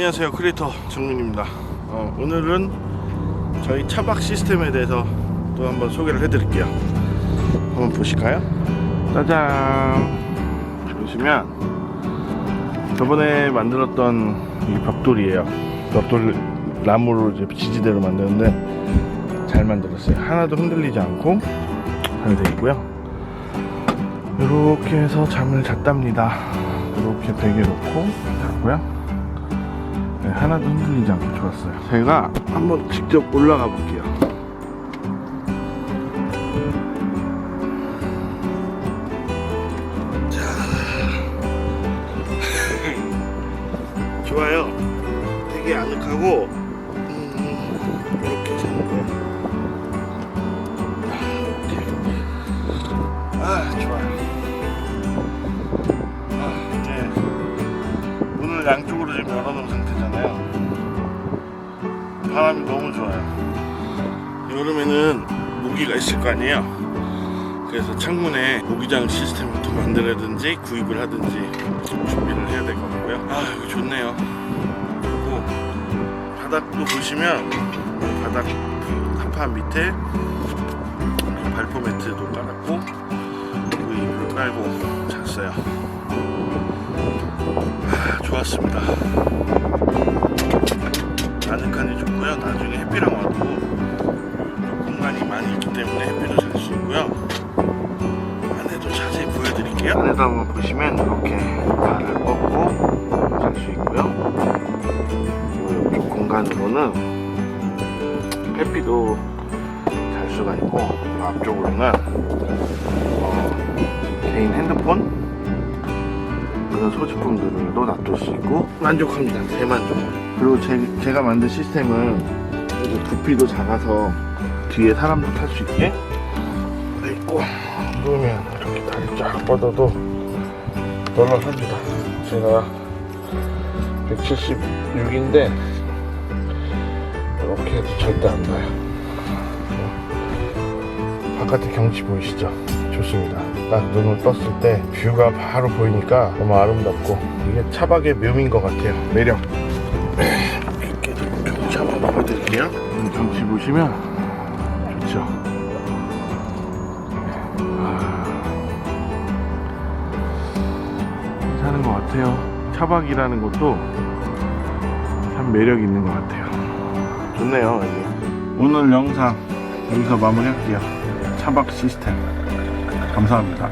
안녕하세요. 크리에이터 정민입니다. 어, 오늘은 저희 차박 시스템에 대해서 또 한번 소개를 해드릴게요. 한번 보실까요? 짜잔! 보시면 저번에 만들었던 이 벽돌이에요. 벽돌 나무로 이제 지지대로 만드는데 잘 만들었어요. 하나도 흔들리지 않고 잘 되어 있고요. 이렇게 해서 잠을 잤답니다. 이렇게 베개 놓고 잤고요 네, 하나도 흔들리지 않고 좋았어요. 제가 한번 직접 올라가 볼게요. 자, 좋아요. 되게 아늑하고 음. 아. 아, 이제 문을 양쪽으로 지금 열어놓은. 바람이 너무 좋아요. 여름에는 모기가 있을 거 아니에요. 그래서 창문에 모기장 시스템부터 만들어야든지 구입을 하든지 준비를 해야 될 것 같고요. 아, 이거 좋네요. 그리고 바닥도 보시면 바닥 그 간판 밑에 발포 매트도 깔았고 그리고 이불 깔고 잤어요. 아, 좋았습니다. 아늑하니 좋고요. 나중에 햇빛랑 와도 이 공간이 많이 있기 때문에 햇빛도 잘 수 있고요. 안에도 자세히 보여드릴게요. 안에도 한번 보시면 이렇게 발을 뻗고 잘 수 있고요. 그리고 이쪽 공간으로는 햇빛도 잘 수가 있고 이 앞쪽으로는 어, 개인 핸드폰 그런 소지품들도 놔둘 수 있고 만족합니다. 대만족. 그리고 제, 제가 만든 시스템은 부피도 작아서 뒤에 사람도 탈 수 있게 돼 있고 누우면 이렇게 다리 쫙 뻗어도 널널합니다. 제가 176인데 이렇게 해도 절대 안 나요. 바깥에 경치 보이시죠? 좋습니다. 딱 눈을 떴을 때 뷰가 바로 보이니까 너무 아름답고 이게 차박의 묘미인 것 같아요. 매력. 이렇게 경치 한번 보여드릴게요. 이 경치 보시면 좋죠. 아, 괜찮은 것 같아요. 차박이라는 것도 참 매력 있는 것 같아요. 좋네요, 이게. 오늘 영상 여기서 마무리할게요. 차박 시스템. 감사합니다.